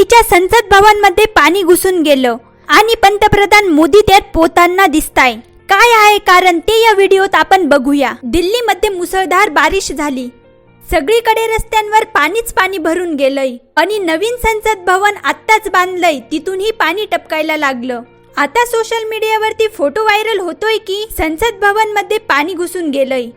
दिल्लीच्या संसद भवनमध्ये पाणी घुसून गेलं. आणि पंतप्रधान मोदी त्यात पोहताना दिसताय. काय आहे कारण ते या व्हिडिओत आपण बघूया. दिल्लीमध्ये मुसळधार बारिश झाली. सगळीकडे रस्त्यांवर पाणीच पाणी भरून गेलंय. आणि नवीन संसद भवन आत्ताच बांधलंय. तिथूनही पाणी टपकायला लागलं. आता सोशल मीडियावरती फोटो व्हायरल होतोय की संसद भवनमध्ये पाणी घुसून गेलंय.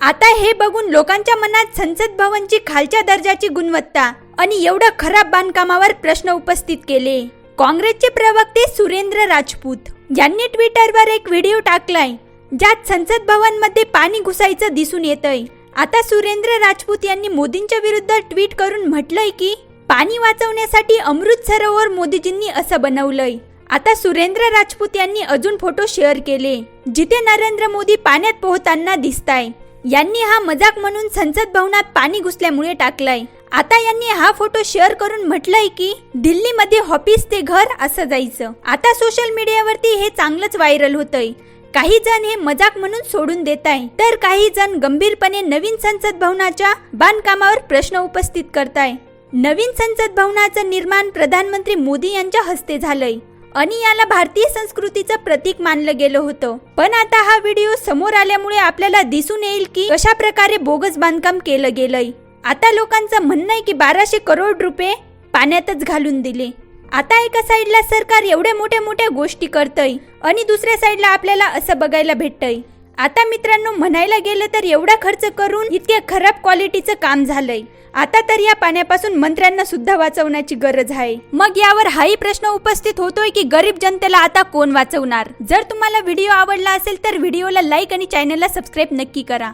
आता हे बघून लोकांच्या मनात संसद भवनची खालच्या दर्जाची गुणवत्ता आणि एवढं खराब बांधकामावर प्रश्न उपस्थित केले. काँग्रेसचे प्रवक्ते सुरेंद्र राजपूत यांनी ट्विटरवर एक व्हिडिओ टाकलाय ज्यात संसद भवनमध्ये पाणी घुसायचं दिसून येतंय. आता सुरेंद्र राजपूत यांनी मोदींच्या विरुद्ध ट्विट करून म्हटलंय की पाणी वाचवण्यासाठी अमृत सरोवर मोदीजींनी असं बनवलंय. आता सुरेंद्र राजपूत यांनी अजून फोटो शेअर केले जिथे नरेंद्र मोदी पाण्यात पोहताना दिसताय. यांनी हा मजाक म्हणून संसद भवनात पाणी घुसल्यामुळे टाकलाय. आता यांनी हा फोटो शेअर करून म्हटलंय की दिल्लीमध्ये हॉपीस ते घर असं जायचं. आता सोशल मीडियावरती हे चांगलंच व्हायरल होतंय. काही जण हे मजाक म्हणून सोडून देत आहे. तर काही जण गंभीरपणे नवीन संसद भवनाच्या बांधकामावर प्रश्न उपस्थित करताय नवीन संसद भवनाचं निर्माण प्रधानमंत्री मोदी यांच्या हस्ते झालंय. आणि याला भारतीय संस्कृतीचं प्रतीक मानलं गेलं होतं. पण आता हा व्हिडिओ समोर आल्यामुळे आपल्याला दिसून येईल की कशा प्रकारे बोगस बांधकाम केलं गेलंय. आता लोकांचं म्हणणं आहे की बाराशे करोड रुपये पाण्यातच घालून दिले. आता एका साईडला सरकार एवढ्या मोठ्या मोठ्या गोष्टी करतय आणि दुसऱ्या साईडला आपल्याला असं बघायला भेटतंय. आता मित्रांनो म्हणायला गेलं तर एवढा खर्च करून इतक्या खराब क्वालिटीचं काम झालंय. आता तर या पाण्यापासून मंत्र्यांना सुद्धा वाचवण्याची गरज आहे. मग यावर हाही प्रश्न उपस्थित होतोय की गरीब जनतेला आता कोण वाचवणार? जर तुम्हाला व्हिडिओ आवडला असेल तर व्हिडिओला लाईक आणि चॅनलला सबस्क्राईब नक्की करा.